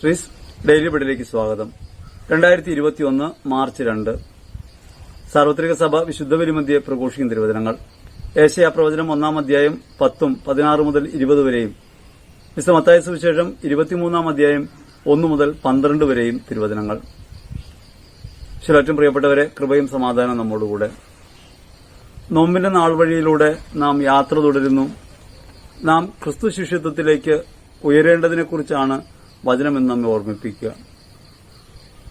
ശ്രീസ് daily ബഡിലേക്ക് സ്വാഗതം. രണ്ടായിരത്തി ഇരുപത്തിയൊന്ന് മാർച്ച് രണ്ട്. സാർവത്രിക സഭ വിശുദ്ധ ബലിമന്തിയെ പ്രഘോഷിക്കുന്ന തിരുവചനങ്ങൾ. ഏഷ്യ പ്രവചനം ഒന്നാം അധ്യായം പത്തും പതിനാറ് മുതൽ ഇരുപത് വരെയും. മിസ്റ്റർ മത്തായ സുവിശേഷം ഇരുപത്തിമൂന്നാം അധ്യായം ഒന്നു മുതൽ പന്ത്രണ്ട് വരെയും തിരുവചനങ്ങൾ. ശിലറ്റും പ്രിയപ്പെട്ടവരെ കൃപയും സമാധാനം നമ്മോടുകൂടെ. നോമ്പിന്റെ നാൾ വഴിയിലൂടെ നാം യാത്ര തുടരുന്നു. നാം ക്രിസ്തു ശിഷ്യത്വത്തിലേക്ക് ഉയരേണ്ടതിനെക്കുറിച്ചാണ് വചനമെന്ന് നമ്മെ ഓർമ്മിപ്പിക്കുക.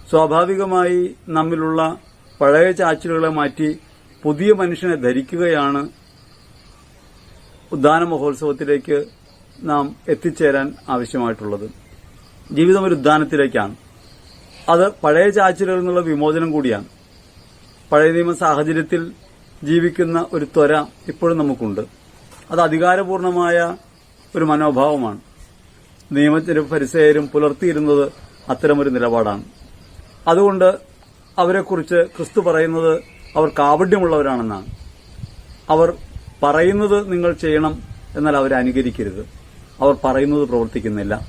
സ്വാഭാവികമായി നമ്മിലുള്ള പഴയ ചാച്ചിലുകളെ മാറ്റി പുതിയ മനുഷ്യനെ ധരിക്കുകയാണ് ഉദ്ദാന മഹോത്സവത്തിലേക്ക് നാം എത്തിച്ചേരാൻ ആവശ്യമായിട്ടുള്ളത്. ജീവിതം ഒരു ഉദ്ദാനത്തിലേക്കാണ്. അത് പഴയ ചാച്ചിലുകളിൽ നിന്നുള്ള വിമോചനം കൂടിയാണ്. പഴയ നിയമ സാഹചര്യത്തിൽ ജീവിക്കുന്ന ഒരു ത്വര ഇപ്പോഴും നമുക്കുണ്ട്. അത് അധികാരപൂർണമായ ഒരു മനോഭാവമാണ്. നിയമത്തിനും പരിസേരും പുലർത്തിയിരുന്നത് അത്തരമൊരു നിലപാടാണ്. അതുകൊണ്ട് അവരെക്കുറിച്ച് ക്രിസ്തു പറയുന്നത് അവർ കാവഡ്യമുള്ളവരാണെന്നാണ് അവർ പറയുന്നത് നിങ്ങൾ ചെയ്യണം എന്നാൽ അവരെ അനുകരിക്കരുത്. അവർ പറയുന്നത് പ്രവർത്തിക്കുന്നില്ല.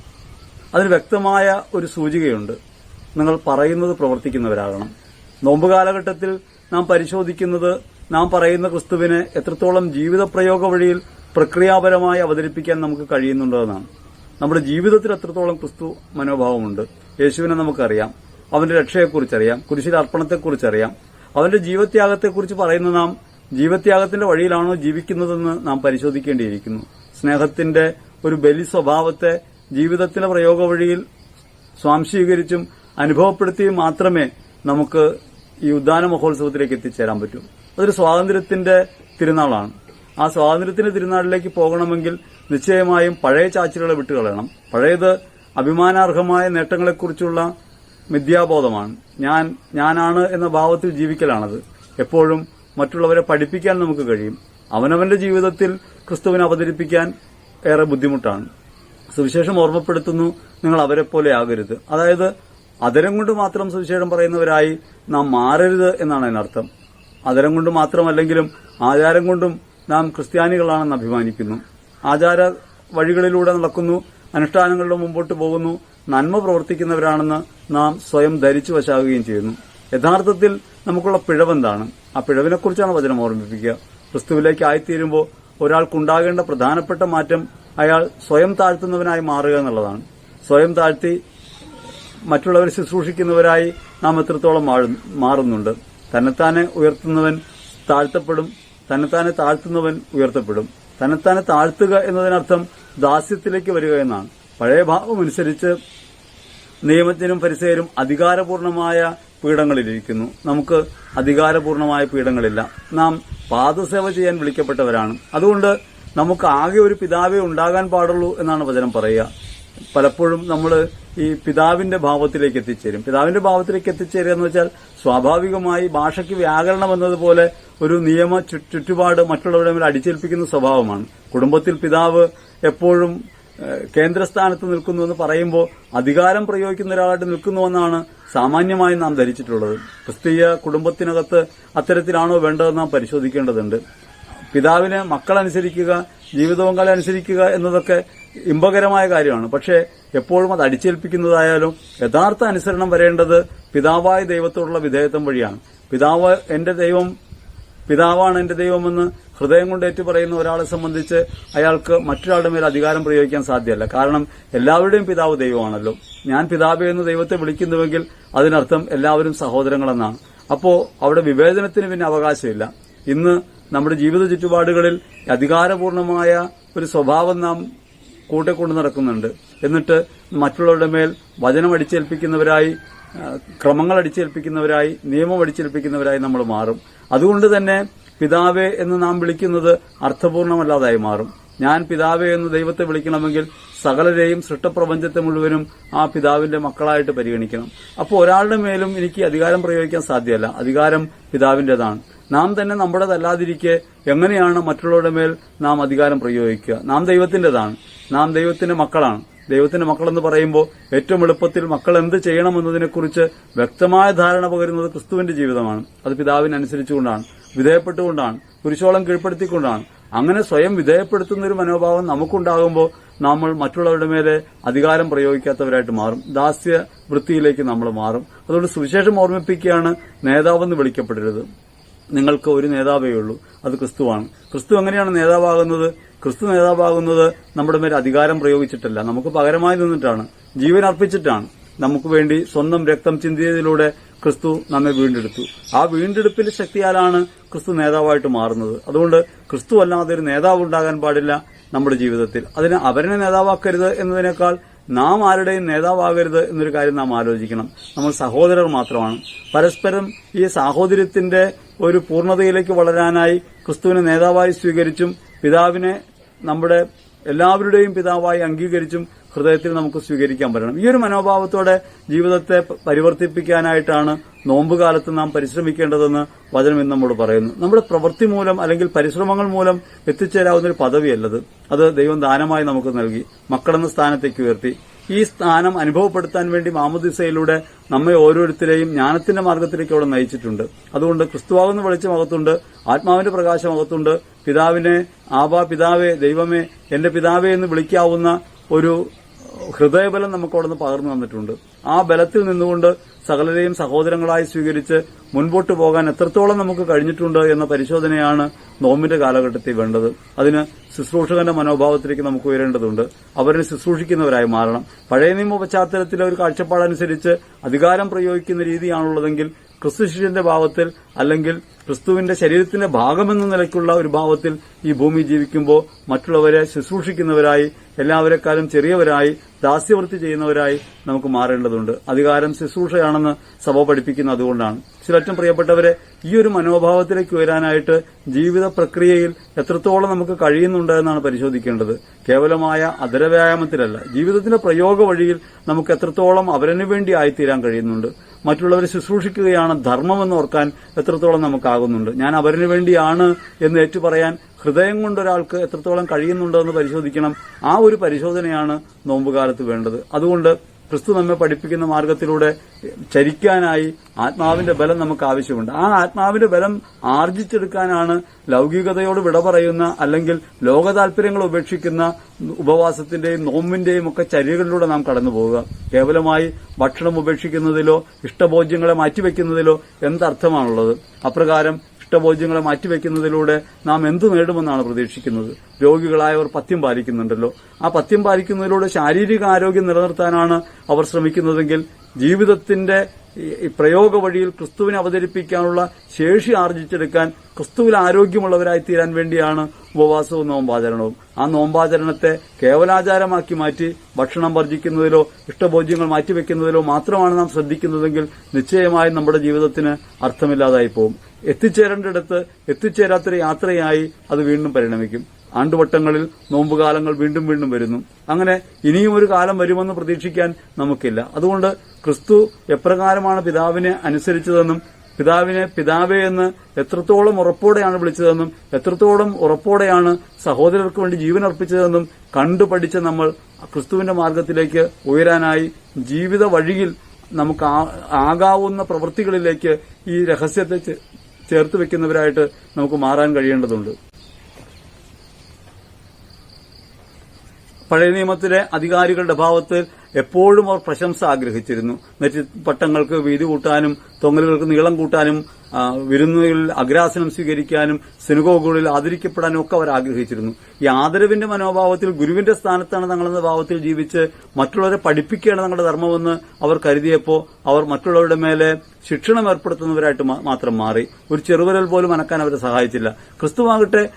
അതിന് വ്യക്തമായ ഒരു സൂചികയുണ്ട്. നിങ്ങൾ പറയുന്നത് പ്രവർത്തിക്കുന്നവരാകണം. നോമ്പ് കാലഘട്ടത്തിൽ നാം പരിശോധിക്കുന്നത് നാം പറയുന്ന ക്രിസ്തുവിനെ എത്രത്തോളം ജീവിത പ്രയോഗ വഴിയിൽ പ്രക്രിയാപരമായി അവതരിപ്പിക്കാൻ നമുക്ക് കഴിയുന്നുണ്ടെന്നാണ് നമ്മുടെ ജീവിതത്തിൽ അത്രത്തോളം ക്രിസ്തു മനോഭാവമുണ്ട്. യേശുവിനെ നമുക്കറിയാം. അവന്റെ രക്ഷയെക്കുറിച്ചറിയാം. കുരിശിലെ അർപ്പണത്തെക്കുറിച്ചറിയാം. അവന്റെ ജീവത്യാഗത്തെക്കുറിച്ച് പറയുന്ന നാം ജീവത്യാഗത്തിന്റെ വഴിയിലാണോ ജീവിക്കുന്നതെന്ന് നാം പരിശോധിക്കേണ്ടിയിരിക്കുന്നു. സ്നേഹത്തിന്റെ ഒരു ബലി സ്വഭാവത്തെ ജീവിതത്തിലെ പ്രയോഗ വഴിയിൽ സ്വാംശീകരിച്ചും അനുഭവപ്പെടുത്തിയും മാത്രമേ നമുക്ക് ഈ ഉദ്ദാന മഹോത്സവത്തിലേക്ക് എത്തിച്ചേരാൻ പറ്റൂ. അതൊരു സ്വാതന്ത്ര്യത്തിന്റെ തിരുനാളാണ്. ആ സ്വാതന്ത്ര്യത്തിന്റെ തിരുനാളിലേക്ക് പോകണമെങ്കിൽ നിശ്ചയമായും പഴയ ചാച്ചിലുകളെ വിട്ടുകളയണം. പഴയത് അഭിമാനാർഹമായ നേട്ടങ്ങളെക്കുറിച്ചുള്ള മിഥ്യാബോധമാണ്. ഞാൻ ഞാനാണ് എന്ന ഭാവത്തിൽ ജീവിക്കലാണത്. എപ്പോഴും മറ്റുള്ളവരെ പഠിപ്പിക്കാൻ നമുക്ക് കഴിയും. അവനവന്റെ ജീവിതത്തിൽ ക്രിസ്തുവിനെ അവതരിപ്പിക്കാൻ ഏറെ ബുദ്ധിമുട്ടാണ്. സുവിശേഷം ഓർമ്മപ്പെടുത്തുന്നു നിങ്ങൾ അവരെ പോലെ ആകരുത്. അതായത് അതരം കൊണ്ട് മാത്രം സുവിശേഷം പറയുന്നവരായി നാം മാറരുത് എന്നാണ് അതിനർത്ഥം. അതരം കൊണ്ട് മാത്രമല്ലെങ്കിലും ആചാരം കൊണ്ടും നാം ക്രിസ്ത്യാനികളാണെന്ന് അഭിമാനിക്കുന്നു. ആചാര വഴികളിലൂടെ നടക്കുന്നു അനുഷ്ഠാനങ്ങളുടെ മുമ്പോട്ട് പോകുന്നു നന്മ പ്രവർത്തിക്കുന്നവരാണെന്ന് നാം സ്വയം ധരിച്ചു വശാകുകയും ചെയ്യുന്നു. യഥാർത്ഥത്തിൽ നമുക്കുള്ള പിഴവെന്താണ്? ആ പിഴവിനെക്കുറിച്ചാണ് വചനം ഓർമ്മിപ്പിക്കുക. ക്രിസ്തുവിലേക്ക് ആയിത്തീരുമ്പോൾ ഒരാൾക്കുണ്ടാകേണ്ട പ്രധാനപ്പെട്ട മാറ്റം അയാൾ സ്വയം താഴ്ത്തുന്നവനായി മാറുക എന്നുള്ളതാണ്. സ്വയം താഴ്ത്തി മറ്റുള്ളവരെ ശുശ്രൂഷിക്കുന്നവരായി നാം എത്രത്തോളം മാറുന്നുണ്ട്. തന്നെത്താനെ ഉയർത്തുന്നവൻ താഴ്ത്തപ്പെടും തന്നെത്താനെ താഴ്ത്തുന്നവൻ ഉയർത്തപ്പെടും. തന്നെത്താനെ താഴ്ത്തുക എന്നതിനർത്ഥം ദാസ്യത്തിലേക്ക് വരിക എന്നാണ്. പഴയ ഭാവം അനുസരിച്ച് നിയമത്തിനും പരിസരും അധികാരപൂർണമായ പീഠങ്ങളിലിരിക്കുന്നു. നമുക്ക് അധികാരപൂർണമായ പീഠങ്ങളില്ല. നാം പാദസേവ ചെയ്യാൻ വിളിക്കപ്പെട്ടവരാണ്. അതുകൊണ്ട് നമുക്ക് ആകെ ഒരു പിതാവേ ഉണ്ടാകാൻ പാടുള്ളൂ എന്നാണ് വചനം പറയുക. പലപ്പോഴും നമ്മൾ ഈ പിതാവിന്റെ ഭാവത്തിലേക്ക് എത്തിച്ചേരും. പിതാവിന്റെ ഭാവത്തിലേക്ക് എത്തിച്ചേരുക എന്ന് വെച്ചാൽ സ്വാഭാവികമായി ഭാഷയ്ക്ക് വ്യാകരണം എന്നതുപോലെ ഒരു നിയമ ചുറ്റുപാട് മറ്റുള്ളവരുടെ മേൽ അടിച്ചേൽപ്പിക്കുന്ന സ്വഭാവമാണ്. കുടുംബത്തിൽ പിതാവ് എപ്പോഴും കേന്ദ്രസ്ഥാനത്ത് നിൽക്കുന്നു എന്ന് പറയുമ്പോൾ അധികാരം പ്രയോഗിക്കുന്ന ഒരാളായിട്ട് നിൽക്കുന്നുവെന്നാണ് സാമാന്യമായി നാം ധരിച്ചിട്ടുള്ളത്. ക്രിസ്തീയ കുടുംബത്തിനകത്ത് അത്തരത്തിലാണോ വേണ്ടതെന്ന് നാം പരിശോധിക്കേണ്ടതുണ്ട്. പിതാവിനെ മക്കളനുസരിക്കുക ജീവിതപങ്കാളി അനുസരിക്കുക എന്നതൊക്കെ ഇമ്പകരമായ കാര്യമാണ്. പക്ഷേ എപ്പോഴും അത് അടിച്ചേൽപ്പിക്കുന്നതായാലും യഥാർത്ഥ അനുസരണം വരേണ്ടത് പിതാവായ ദൈവത്തോടുള്ള വിധേയത്വം വഴിയാണ്. പിതാവ് എന്റെ ദൈവം പിതാവാണ് എന്റെ ദൈവമെന്ന് ഹൃദയം കൊണ്ട് ഏറ്റു പറയുന്ന ഒരാളെ സംബന്ധിച്ച് അയാൾക്ക് മറ്റൊരാളുടെ മേൽ അധികാരം പ്രയോഗിക്കാൻ സാധ്യമല്ല. കാരണം എല്ലാവരുടെയും പിതാവ് ദൈവമാണല്ലോ. ഞാൻ പിതാവേ എന്ന് ദൈവത്തെ വിളിക്കുന്നുവെങ്കിൽ അതിനർത്ഥം എല്ലാവരും സഹോദരങ്ങളെന്നാണ്. അപ്പോൾ അവിടെ വിവേചനത്തിന് പിന്നെ അവകാശമില്ല. ഇന്ന് നമ്മുടെ ജീവിത ചുറ്റുപാടുകളിൽ അധികാരപൂർണമായ ഒരു സ്വഭാവം നാം കൂട്ടിക്കൊണ്ടു നടക്കുന്നുണ്ട്. എന്നിട്ട് മറ്റുള്ളവരുടെ മേൽ വചനം അടിച്ചേൽപ്പിക്കുന്നവരായി ക്രമങ്ങൾ അടിച്ചേൽപ്പിക്കുന്നവരായി നിയമം അടിച്ചേൽപ്പിക്കുന്നവരായി നമ്മൾ മാറും. അതുകൊണ്ട് തന്നെ പിതാവേ എന്ന് നാം വിളിക്കുന്നത് അർത്ഥപൂർണമല്ലാതായി മാറും. ഞാൻ പിതാവേ എന്ന് ദൈവത്തെ വിളിക്കണമെങ്കിൽ സകലരെയും സൃഷ്ടപ്രപഞ്ചത്തെ മുഴുവനും ആ പിതാവിന്റെ മക്കളായിട്ട് പരിഗണിക്കണം. അപ്പോൾ ഒരാളുടെ മേലും എനിക്ക് അധികാരം പ്രയോഗിക്കാൻ സാധ്യമല്ല. അധികാരം പിതാവിന്റേതാണ്. നാം തന്നെ നമ്മുടേതല്ലാതിരിക്കെ എങ്ങനെയാണ് മറ്റുള്ളവരുടെ മേൽ നാം അധികാരം പ്രയോഗിക്കുക? നാം ദൈവത്തിന്റേതാണ്. നാം ദൈവത്തിന്റെ മക്കളാണ്. ദൈവത്തിന്റെ മക്കളെന്ന് പറയുമ്പോൾ ഏറ്റവും എളുപ്പത്തിൽ മക്കൾ എന്ത് ചെയ്യണമെന്നതിനെക്കുറിച്ച് വ്യക്തമായ ധാരണ പകരുന്നത് ക്രിസ്തുവിന്റെ ജീവിതമാണ്. അത് പിതാവിനനുസരിച്ചുകൊണ്ടാണ് വിധേയപ്പെട്ടുകൊണ്ടാണ് കുരിശോളം കീഴ്പ്പെടുത്തിക്കൊണ്ടാണ്. അങ്ങനെ സ്വയം വിധേയപ്പെടുത്തുന്ന ഒരു മനോഭാവം നമുക്കുണ്ടാകുമ്പോൾ നമ്മൾ മറ്റുള്ളവരുടെ മേലെ അധികാരം പ്രയോഗിക്കാത്തവരായിട്ട് മാറും. ദാസ്യ വൃത്തിയിലേക്ക് നമ്മൾ മാറും. അതുകൊണ്ട് സുവിശേഷം ഓർമ്മിപ്പിക്കുകയാണ് നേതാവെന്ന് വിളിക്കപ്പെടരുത്. നിങ്ങൾക്ക് ഒരു നേതാവേ ഉള്ളൂ. അത് ക്രിസ്തുവാണ്. ക്രിസ്തു എങ്ങനെയാണ് നേതാവാകുന്നത്? ക്രിസ്തു നേതാവാകുന്നത് നമ്മുടെ മേൽ അധികാരം പ്രയോഗിച്ചിട്ടല്ല. നമുക്ക് പകരമായി നിന്നിട്ടാണ്. ജീവൻ അർപ്പിച്ചിട്ടാണ്. നമുക്ക് വേണ്ടി സ്വന്തം രക്തം ചിന്തിയതിലൂടെ ക്രിസ്തു നമ്മെ വീണ്ടെടുത്തു. ആ വീണ്ടെടുപ്പിന്റെ ശക്തിയാലാണ് ക്രിസ്തു നേതാവായിട്ട് മാറുന്നത്. അതുകൊണ്ട് ക്രിസ്തു അല്ലാതെ ഒരു നേതാവ് ഉണ്ടാകാൻ പാടില്ല നമ്മുടെ ജീവിതത്തിൽ. അതിന് അവരനെ നേതാവാക്കരുത് എന്നതിനേക്കാൾ നാം ആരുടെയും നേതാവാകരുത് എന്നൊരു കാര്യം നാം ആലോചിക്കണം. നമ്മൾ സഹോദരർ മാത്രമാണ്. പരസ്പരം ഈ സാഹോദര്യത്തിന്റെ ഒരു പൂർണതയിലേക്ക് വളരാനായി ക്രിസ്തുവിനെ നേതാവായി സ്വീകരിച്ചും പിതാവിനെ നമ്മുടെ എല്ലാവരുടെയും പിതാവായി അംഗീകരിച്ചും ഹൃദയത്തിൽ നമുക്ക് സ്വീകരിക്കാൻ പറ്റണം. ഈ ഒരു മനോഭാവത്തോടെ ജീവിതത്തെ പരിവർത്തിപ്പിക്കാനായിട്ടാണ് നോമ്പുകാലത്ത് നാം പരിശ്രമിക്കേണ്ടതെന്ന് വചനം ഇന്ന് നമ്മോട് പറയുന്നു. നമ്മുടെ പ്രവൃത്തി മൂലം അല്ലെങ്കിൽ പരിശ്രമങ്ങൾ മൂലം എത്തിച്ചേരാവുന്ന ഒരു പദവിയല്ലത്. അത് ദൈവം ദാനമായി നമുക്ക് നൽകി മക്കളെന്ന സ്ഥാനത്തേക്ക് ഉയർത്തി. ഈ സ്ഥാനം അനുഭവപ്പെടുത്താൻ വേണ്ടി മാമുദിസയിലൂടെ നമ്മെ ഓരോരുത്തരെയും ജ്ഞാനത്തിന്റെ മാർഗത്തിലേക്ക് അവിടെ നയിച്ചിട്ടുണ്ട്. അതുകൊണ്ട് ക്രിസ്തുവാകുന്ന വെളിച്ചം അകത്തുണ്ട് ആത്മാവിന്റെ പ്രകാശം അകത്തുണ്ട് പിതാവിനെ ആബാ പിതാവേ ദൈവമേ എന്റെ പിതാവേ എന്ന് വിളിക്കാവുന്ന ഒരു ഹൃദയബലം നമുക്ക് അവിടെ നിന്ന് പകർന്നു തന്നിട്ടുണ്ട്. ആ ബലത്തിൽ നിന്നുകൊണ്ട് സകലരെയും സഹോദരങ്ങളായി സ്വീകരിച്ച് മുൻപോട്ട് പോകാൻ എത്രത്തോളം നമുക്ക് കഴിഞ്ഞിട്ടുണ്ട് എന്ന പരിശോധനയാണ് നോമ്പിന്റെ കാലഘട്ടത്തിൽ വേണ്ടത്. അതിന് ശുശ്രൂഷകന്റെ മനോഭാവത്തിലേക്ക് നമുക്ക് ഉയരേണ്ടതുണ്ട്. അവരെ ശുശ്രൂഷിക്കുന്നവരായി മാറണം. പഴയ നിയമ പശ്ചാത്തലത്തിലെ ഒരു കാഴ്ചപ്പാടനുസരിച്ച് അധികാരം പ്രയോഗിക്കുന്ന രീതിയാണുള്ളതെങ്കിൽ ക്രിസ്തു ശിഷ്യന്റെ ഭാവത്തിൽ അല്ലെങ്കിൽ ക്രിസ്തുവിന്റെ ശരീരത്തിന്റെ ഭാഗമെന്ന നിലയ്ക്കുള്ള ഒരു ഭാവത്തിൽ ഈ ഭൂമി ജീവിക്കുമ്പോൾ മറ്റുള്ളവരെ ശുശ്രൂഷിക്കുന്നവരായി എല്ലാവരെക്കാളും ചെറിയവരായി ദാസ്യവൃത്തി ചെയ്യുന്നവരായി നമുക്ക് മാറേണ്ടതുണ്ട്. അധികാരം ശുശ്രൂഷയാണെന്ന് സഭ പഠിപ്പിക്കുന്ന അതുകൊണ്ടാണ്. ചിലറ്റം പ്രിയപ്പെട്ടവരെ ഈ ഒരു മനോഭാവത്തിലേക്ക് ഉയരാനായിട്ട് ജീവിത പ്രക്രിയയിൽ എത്രത്തോളം നമുക്ക് കഴിയുന്നുണ്ട് എന്നാണ് പരിശോധിക്കേണ്ടത്. കേവലമായ അതരവ്യായാമത്തിലല്ല ജീവിതത്തിന്റെ പ്രയോഗ വഴിയിൽ നമുക്ക് എത്രത്തോളം അവരനു വേണ്ടി ആയിത്തീരാൻ കഴിയുന്നുണ്ട്. മറ്റുള്ളവരെ ശുശ്രൂഷിക്കുകയാണ് ധർമ്മമെന്ന് ഓർക്കാൻ എത്രത്തോളം നമുക്കാകുന്നുണ്ട്. ഞാൻ അവരിനു വേണ്ടിയാണ് എന്ന് ഏറ്റുപറയാൻ ഹൃദയം കൊണ്ടൊരാൾക്ക് എത്രത്തോളം കഴിയുന്നുണ്ടോ എന്ന് പരിശോധിക്കണം. ആ ഒരു പരിശോധനയാണ് നോമ്പുകാലത്ത് വേണ്ടത്. അതുകൊണ്ട് ക്രിസ്തു നമ്മെ പഠിപ്പിക്കുന്ന മാർഗത്തിലൂടെ ചരിക്കാനായി ആത്മാവിന്റെ ബലം നമുക്ക് ആവശ്യമുണ്ട്. ആ ആത്മാവിന്റെ ബലം ആർജിച്ചെടുക്കാനാണ് ലൗകികതയോട് വിട പറയുന്ന അല്ലെങ്കിൽ ലോക താല്പര്യങ്ങൾ ഉപേക്ഷിക്കുന്ന ഉപവാസത്തിന്റെയും നോമ്പിന്റെയും ഒക്കെ ചരികളിലൂടെ നാം കടന്നു പോവുക കേവലമായി ഭക്ഷണം ഉപേക്ഷിക്കുന്നതിലോ ഇഷ്ടഭോജ്യങ്ങളെ മാറ്റിവെക്കുന്നതിലോ എന്തർത്ഥമാണുള്ളത്? അപ്രകാരം ഇഷ്ടഭോജ്യങ്ങളെ മാറ്റിവെക്കുന്നതിലൂടെ നാം എന്തു നേടുമെന്നാണ് പ്രതീക്ഷിക്കുന്നത്? രോഗികളായവർ പഥ്യം പാലിക്കുന്നുണ്ടല്ലോ. ആ പഥ്യം പാലിക്കുന്നതിലൂടെ ശാരീരിക ആരോഗ്യം നിലനിർത്താനാണ് അവർ ശ്രമിക്കുന്നതെങ്കിൽ ജീവിതത്തിന്റെ ഈ- പ്രയോഗ വഴിയിൽ ക്രിസ്തുവിനെ അവതരിപ്പിക്കാനുള്ള ശേഷി ആർജിച്ചെടുക്കാൻ ക്രിസ്തുവിൽ ആരോഗ്യമുള്ളവരായി തീരാൻ വേണ്ടിയാണ് ഉപവാസവും നോമ്പാചരണവും. ആ നോമ്പാചരണത്തെ കേവലാചാരമാക്കി മാറ്റി ഭക്ഷണം വർജിക്കുന്നതിലോ ഇഷ്ടഭോജ്യങ്ങൾ മാറ്റിവെക്കുന്നതിലോ മാത്രമാണ് നാം ശ്രദ്ധിക്കുന്നതെങ്കിൽ നിശ്ചയമായും നമ്മുടെ ജീവിതത്തിന് അർത്ഥമില്ലാതായി പോകും എത്തിച്ചേരേണ്ടിടത്ത് എത്തിച്ചേരാത്തൊരു യാത്രയായി അത് വീണ്ടും പരിണമിക്കും. ആണ്ടുവട്ടങ്ങളിൽ നോമ്പുകാലങ്ങൾ വീണ്ടും വീണ്ടും വരുന്നു. അങ്ങനെ ഇനിയും ഒരു കാലം വരുമെന്ന് പ്രതീക്ഷിക്കാൻ നമുക്കില്ല. അതുകൊണ്ട് ക്രിസ്തു എപ്രകാരമാണ് പിതാവിനെ അനുസരിച്ചതെന്നും പിതാവിനെ പിതാവേ എന്ന് എത്രത്തോളം ഉറപ്പോടെയാണ് വിളിച്ചതെന്നും എത്രത്തോളം ഉറപ്പോടെയാണ് സഹോദരർക്ക് വേണ്ടി ജീവൻ അർപ്പിച്ചതെന്നും കണ്ടു പഠിച്ച നമ്മൾ ക്രിസ്തുവിന്റെ മാർഗത്തിലേക്ക് ഉയരാനായി ജീവിത വഴിയിൽ നമുക്ക് ആകാവുന്ന പ്രവൃത്തികളിലേക്ക് ഈ രഹസ്യത്തെ ചേർത്ത് വെക്കുന്നവരായിട്ട് നമുക്ക് മാറാൻ കഴിയേണ്ടതുണ്ട്. പഴയ നിയമത്തിലെ അധികാരികളുടെ ഭാവത്തിൽ എപ്പോഴും അവർ പ്രശംസ ആഗ്രഹിച്ചിരുന്നു. പട്ടങ്ങൾക്ക് വീതി കൂട്ടാനും തൊങ്ങലുകൾക്ക് നീളം കൂട്ടാനും വിരുന്നുകളിൽ അഗ്രാസനം സ്വീകരിക്കാനും സിനുഗോഗുകളിൽ ആദരിക്കപ്പെടാനും ഒക്കെ അവർ ആഗ്രഹിച്ചിരുന്നു. ഈ ആദരവിന്റെ മനോഭാവത്തിൽ ഗുരുവിന്റെ സ്ഥാനത്താണ് തങ്ങളെന്ന ഭാവത്തിൽ ജീവിച്ച് മറ്റുള്ളവരെ പഠിപ്പിക്കുകയാണ് തങ്ങളുടെ ധർമ്മമെന്ന് അവർ കരുതിയപ്പോൾ അവർ മറ്റുള്ളവരുടെ മേലെ ശിക്ഷണം ഏർപ്പെടുത്തുന്നവരായിട്ട് മാത്രം മാറി. ഒരു ചെറുവരൽ പോലും അനക്കാൻ അവരെ സഹായിച്ചില്ല. ക്രിസ്തുവാകട്ടെ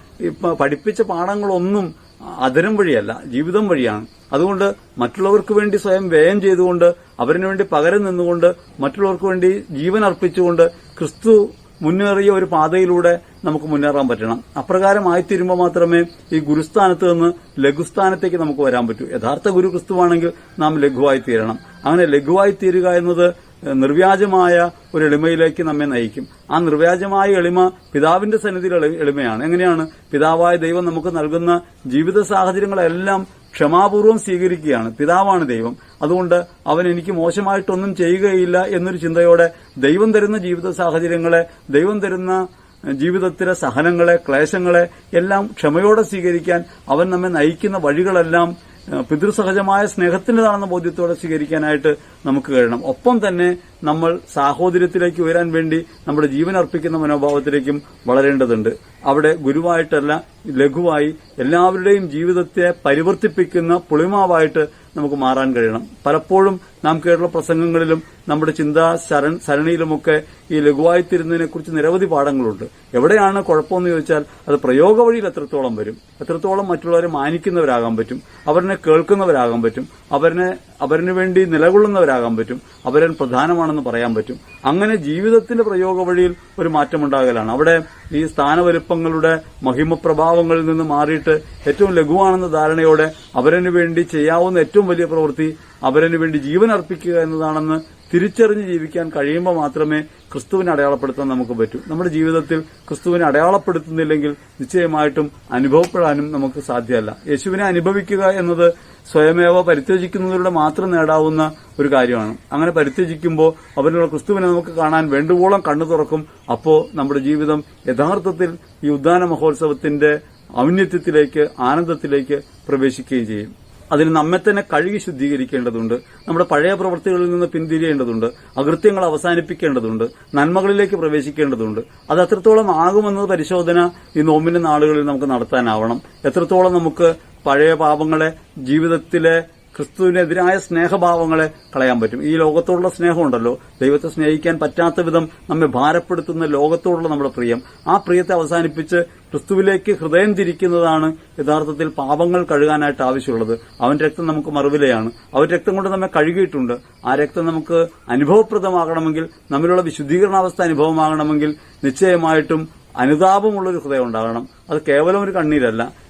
പഠിപ്പിച്ച പാഠങ്ങളൊന്നും അതരം വഴിയല്ല ജീവിതം വഴിയാണ്. അതുകൊണ്ട് മറ്റുള്ളവർക്ക് വേണ്ടി സ്വയം വ്യയം ചെയ്തുകൊണ്ട് അവരിനു വേണ്ടി പകരം നിന്നുകൊണ്ട് മറ്റുള്ളവർക്ക് വേണ്ടി ജീവൻ അർപ്പിച്ചുകൊണ്ട് ക്രിസ്തു മുന്നേറിയ ഒരു പാതയിലൂടെ നമുക്ക് മുന്നേറാൻ പറ്റണം. അപ്രകാരം അപ്രകാരമായിത്തീരുമ്പോൾ മാത്രമേ ഈ ഗുരുസ്ഥാനത്ത് നിന്ന് ലഘുസ്ഥാനത്തേക്ക് നമുക്ക് വരാൻ പറ്റൂ. യഥാർത്ഥ ഗുരു ക്രിസ്തുവാണെങ്കിൽ നാം ലഘുവായി തീരണം അങ്ങനെ ലഘുവായി തീരുക എന്നത് നിർവ്യാജമായ ഒരു എളിമയിലേക്ക് നമ്മെ നയിക്കും. ആ നിർവ്യാജമായ എളിമ പിതാവിന്റെ സന്നിധിയിൽ എളി- എളിമയാണ്. എങ്ങനെയാണ്? പിതാവായ ദൈവം നമുക്ക് നൽകുന്ന ജീവിത സാഹചര്യങ്ങളെല്ലാം ക്ഷമാപൂർവം സ്വീകരിക്കുകയാണ്. പിതാവാണ് ദൈവം. അതുകൊണ്ട് അവൻ എനിക്ക് മോശമായിട്ടൊന്നും ചെയ്യുകയില്ല എന്നൊരു ചിന്തയോടെ ദൈവം തരുന്ന ജീവിത സാഹചര്യങ്ങളെ ദൈവം തരുന്ന ജീവിതത്തിലെ സഹനങ്ങളെ ക്ലേശങ്ങളെ എല്ലാം ക്ഷമയോടെ സ്വീകരിക്കാൻ അവൻ നമ്മെ നയിക്കുന്ന വഴികളെല്ലാം പിതൃസഹജമായ സ്നേഹത്തിന്റെതാണെന്ന ബോധ്യത്തോടെ സ്വീകരിക്കാനായിട്ട് നമുക്ക് കഴിയണം. ഒപ്പം തന്നെ നമ്മൾ സാഹോദര്യത്തിലേക്ക് ഉയരാൻ വേണ്ടി നമ്മുടെ ജീവൻ അർപ്പിക്കുന്ന മനോഭാവത്തിലേക്കും വളരേണ്ടതുണ്ട്. അവിടെ ഗുരുവായിട്ടല്ല ലഘുവായി എല്ലാവരുടെയും ജീവിതത്തെ പരിവർത്തിപ്പിക്കുന്ന പുളിമാവായിട്ട് നമുക്ക് മാറാൻ കഴിയണം. പലപ്പോഴും നാം കേട്ടുള്ള പ്രസംഗങ്ങളിലും നമ്മുടെ ചിന്താ സരണിയിലുമൊക്കെ ഈ ലഘുവായിത്തീരുന്നതിനെ കുറിച്ച് നിരവധി പാഠങ്ങളുണ്ട്. എവിടെയാണ് കുഴപ്പമെന്ന് ചോദിച്ചാൽ അത് പ്രയോഗ വഴിയിൽ എത്രത്തോളം വരും? എത്രത്തോളം മറ്റുള്ളവരെ മാനിക്കുന്നവരാകാൻ പറ്റും? അവരിനെ കേൾക്കുന്നവരാകാൻ പറ്റും? അവരിനെ അവരിനു വേണ്ടി നിലകൊള്ളുന്നവരാകാൻ പറ്റും? അവരൻ പ്രധാനമാണെന്ന് പറയാൻ പറ്റും. അങ്ങനെ ജീവിതത്തിന്റെ പ്രയോഗ വഴിയിൽ ഒരു മാറ്റമുണ്ടാകലാണ്. അവിടെ ഈ സ്ഥാനവലുപ്പങ്ങളുടെ മഹിമപ്രഭാവങ്ങളിൽ നിന്ന് മാറിയിട്ട് ഏറ്റവും ലഘുവാണെന്ന ധാരണയോടെ അവരനു വേണ്ടി ചെയ്യാവുന്ന ഏറ്റവും വലിയ പ്രവൃത്തി അവരനു വേണ്ടി ജീവൻ അർപ്പിക്കുക എന്നതാണെന്ന് തിരിച്ചറിഞ്ഞ് ജീവിക്കാൻ കഴിയുമ്പോൾ മാത്രമേ ക്രിസ്തുവിനെ അടയാളപ്പെടുത്താൻ നമുക്ക് പറ്റൂ. നമ്മുടെ ജീവിതത്തിൽ ക്രിസ്തുവിനെ അടയാളപ്പെടുത്തുന്നില്ലെങ്കിൽ നിശ്ചയമായിട്ടും അനുഭവപ്പെടാനും നമുക്ക് സാധ്യമല്ല. യേശുവിനെ അനുഭവിക്കുക എന്നത് സ്വയമേവ പരിത്യജിക്കുന്നതിലൂടെ മാത്രം നേടാവുന്ന ഒരു കാര്യമാണ്. അങ്ങനെ പരിത്യജിക്കുമ്പോൾ അവനുള്ള ക്രിസ്തുവിനെ നമുക്ക് കാണാൻ വേണ്ടുവോളം കണ്ണു തുറക്കും. അപ്പോൾ നമ്മുടെ ജീവിതം യഥാർത്ഥത്തിൽ ഈ ഉദ്ദാന മഹോത്സവത്തിന്റെ ഔന്നത്യത്തിലേക്ക് ആനന്ദത്തിലേക്ക് പ്രവേശിക്കുകയും ചെയ്യും. അതിന് നമ്മെ തന്നെ കഴുകി ശുദ്ധീകരിക്കേണ്ടതുണ്ട്. നമ്മുടെ പഴയ പ്രവൃത്തികളിൽ നിന്ന് പിന്തിരിയേണ്ടതുണ്ട്. അകൃത്യങ്ങൾ അവസാനിപ്പിക്കേണ്ടതുണ്ട്. നന്മകളിലേക്ക് പ്രവേശിക്കേണ്ടതുണ്ട്. അത് എത്രത്തോളം ആകുമെന്നത് പരിശോധന ഈ നോമ്പിന്റെ നാളുകളിൽ നമുക്ക് നടത്താനാവണം. എത്രത്തോളം നമുക്ക് പഴയ പാപങ്ങളെ ജീവിതത്തിലെ ക്രിസ്തുവിനെതിരായ സ്നേഹഭാവങ്ങളെ കളയാൻ പറ്റും. ഈ ലോകത്തോടുള്ള സ്നേഹമുണ്ടല്ലോ. ദൈവത്തെ സ്നേഹിക്കാൻ പറ്റാത്ത വിധം നമ്മെ ഭാരപ്പെടുത്തുന്ന ലോകത്തോടുള്ള നമ്മുടെ പ്രിയം. ആ പ്രിയത്തെ അവസാനിപ്പിച്ച് ക്രിസ്തുവിലേക്ക് ഹൃദയം തിരിക്കുന്നതാണ് യഥാർത്ഥത്തിൽ പാപങ്ങൾ കഴുകാനായിട്ട് ആവശ്യമുള്ളത്. അവൻ രക്തം നമുക്ക് മറുവിലയാണ്. അവൻ രക്തം കൊണ്ട് നമ്മെ കഴുകിയിട്ടുണ്ട്. ആ രക്തം നമുക്ക് അനുഭവപ്രദമാകണമെങ്കിൽ നമ്മിലുള്ള വിശുദ്ധീകരണാവസ്ഥ അനുഭവമാകണമെങ്കിൽ നിശ്ചയമായിട്ടും അനുതാപമുള്ളൊരു ഹൃദയം ഉണ്ടാകണം. അത് കേവലം ഒരു കണ്ണീരല്ല.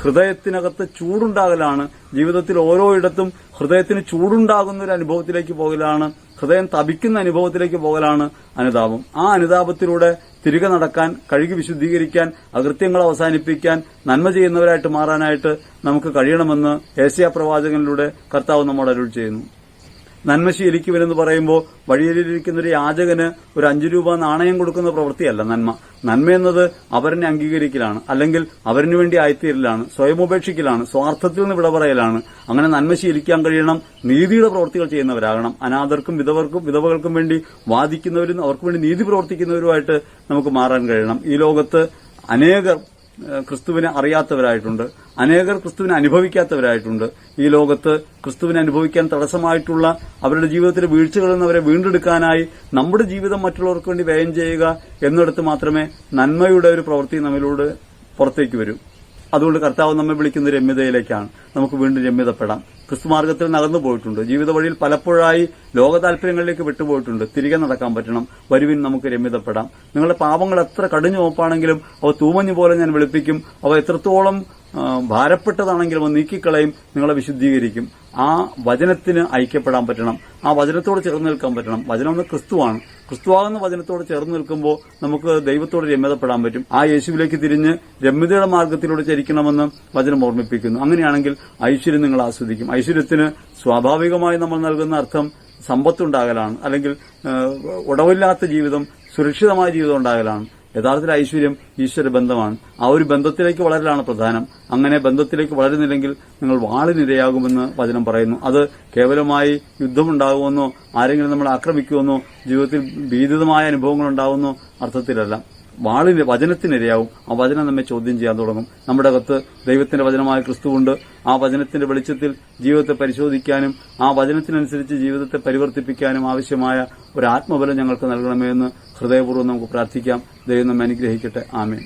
ഹൃദയത്തിനകത്ത് ചൂടുണ്ടാകലാണ്. ജീവിതത്തിൽ ഓരോ ഇടത്തും ഹൃദയത്തിന് ചൂടുണ്ടാകുന്ന ഒരു അനുഭവത്തിലേക്ക് പോകലാണ്. ഹൃദയം തപിക്കുന്ന അനുഭവത്തിലേക്ക് പോകലാണ് അനുതാപം. ആ അനുതാപത്തിലൂടെ തിരികെ നടക്കാൻ കഴുകി വിശുദ്ധീകരിക്കാൻ അകൃത്യങ്ങൾ അവസാനിപ്പിക്കാൻ നന്മ ചെയ്യുന്നവരായിട്ട് മാറാനായിട്ട് നമുക്ക് കഴിയണമെന്ന് ഏഷ്യ പ്രവാചകനിലൂടെ കർത്താവ് നമ്മോട് അരുൾ ചെയ്യുന്നു. നന്മ ശീലിക്കുവനെന്ന് പറയുമ്പോൾ വഴിയിലിരിക്കുന്ന ഒരു യാചകന് ഒരു അഞ്ചു രൂപ നാണയം കൊടുക്കുന്ന പ്രവൃത്തിയല്ല നന്മ. നന്മ എന്നത് അവരനെ അംഗീകരിക്കലാണ്. അല്ലെങ്കിൽ അവരിനു വേണ്ടി ആയിത്തീരലാണ്. സ്വയം ഉപേക്ഷിക്കലാണ്. സ്വാർത്ഥത്തിൽ നിന്ന് വിടപറയലാണ് അങ്ങനെ നന്മ ശീലിക്കാൻ കഴിയണം. നീതിയുടെ പ്രവൃത്തികൾ ചെയ്യുന്നവരാകണം. അനാഥർക്കും വിധവർക്കും വിധവകൾക്കും വേണ്ടി വാദിക്കുന്നവരും അവർക്ക് വേണ്ടി നീതി പ്രവർത്തിക്കുന്നവരുമായിട്ട് നമുക്ക് മാറാൻ കഴിയണം. ഈ ലോകത്ത് അനേകർ ക്രിസ്തുവിനെ അറിയാത്തവരായിട്ടുണ്ട്. അനേകർ ക്രിസ്തുവിനെ അനുഭവിക്കാത്തവരായിട്ടുണ്ട്. ഈ ലോകത്ത് ക്രിസ്തുവിനെ അനുഭവിക്കാൻ തടസ്സമായിട്ടുള്ള അവരുടെ ജീവിതത്തിലെ വീഴ്ചകളിൽ നിന്ന് അവരെ വീണ്ടെടുക്കാനായി നമ്മുടെ ജീവിതം മറ്റുള്ളവർക്ക് വേണ്ടി വ്യയം ചെയ്യുക എന്നിടത്ത് മാത്രമേ നന്മയുടെ ഒരു പ്രവൃത്തി നമ്മിലൂടെ പുറത്തേക്ക് വരൂ. അതുകൊണ്ട് കർത്താവ് നമ്മെ വിളിക്കുന്ന രമ്യതയിലേക്കാണ്. നമുക്ക് വീണ്ടും രമ്യതപ്പെടാം. ക്രിസ്തുമാർഗത്തിൽ നടന്നു പോയിട്ടുണ്ട്. ജീവിത വഴിയിൽ പലപ്പോഴായി ലോക താല്പര്യങ്ങളിലേക്ക് വിട്ടുപോയിട്ടുണ്ട്. തിരികെ നടക്കാൻ പറ്റണം. വരുവിൻ നമുക്ക് രമ്യതപ്പെടാം. നിങ്ങളുടെ പാപങ്ങൾ എത്ര കടിഞ്ഞു നോപ്പാണെങ്കിലും അവ തൂമഞ്ഞു പോലെ ഞാൻ വിളിപ്പിക്കും. അവ എത്രത്തോളം ആ, ഭാരപ്പെട്ടതാണെങ്കിലും അവ നീക്കിക്കളയും നിങ്ങളെ വിശുദ്ധീകരിക്കും. ആ വചനത്തിന് ഐക്യപ്പെടാൻ പറ്റണം. ആ വചനത്തോട് ചേർന്ന് നിൽക്കാൻ പറ്റണം. വചനം ഒന്ന് ക്രിസ്തുവാണ്. ക്രിസ്തുവാകുന്ന വചനത്തോട് ചേർന്ന് നിൽക്കുമ്പോൾ നമുക്ക് ദൈവത്തോട് രമ്യതപ്പെടാൻ പറ്റും. ആ യേശുവിലേക്ക് തിരിഞ്ഞ് രമ്യതയുടെ മാർഗത്തിലൂടെ ചരിക്കണമെന്ന് വചനം ഓർമ്മിപ്പിക്കുന്നു. അങ്ങനെയാണെങ്കിൽ ഐശ്വര്യം നിങ്ങൾ ആസ്വദിക്കും. ഐശ്വര്യത്തിന് സ്വാഭാവികമായി നമ്മൾ നൽകുന്ന അർത്ഥം സമ്പത്തുണ്ടാകലാണ്. അല്ലെങ്കിൽ ഉടവില്ലാത്ത ജീവിതം സുരക്ഷിതമായ ജീവിതം ഉണ്ടാകലാണ്. യഥാർത്ഥത്തിൽ ഐശ്വര്യം ഈശ്വര ബന്ധമാണ്. ആ ഒരു ബന്ധത്തിലേക്ക് വളരലാണ് പ്രധാനം. അങ്ങനെ ബന്ധത്തിലേക്ക് വളരുന്നില്ലെങ്കിൽ നിങ്ങൾ വാളിനിരയാകുമെന്ന് വചനം പറയുന്നു. അത് കേവലമായി യുദ്ധമുണ്ടാകുമെന്നോ ആരെങ്കിലും നമ്മളെ ആക്രമിക്കുമെന്നോ ജീവിതത്തിൽ ഭീതിതമായ അനുഭവങ്ങൾ ഉണ്ടാകുമെന്നോ അർത്ഥത്തിലല്ല. വാളിന് വചനത്തിനിരയാവും. ആ വചനം നമ്മെ ചോദ്യം ചെയ്യാൻ തുടങ്ങും. നമ്മുടെ അകത്ത് ദൈവത്തിന്റെ വചനമായ ക്രിസ്തുവുണ്ട്. ആ വചനത്തിന്റെ വെളിച്ചത്തിൽ ജീവിതത്തെ പരിശോധിക്കാനും ആ വചനത്തിനനുസരിച്ച് ജീവിതത്തെ പരിവർത്തിപ്പിക്കാനും ആവശ്യമായ ഒരു ആത്മബലം ഞങ്ങൾക്ക് നൽകണമെന്ന് ഹൃദയപൂർവം നമുക്ക് പ്രാർത്ഥിക്കാം. ദൈവം നമ്മെ അനുഗ്രഹിക്കട്ടെ. ആമേൻ.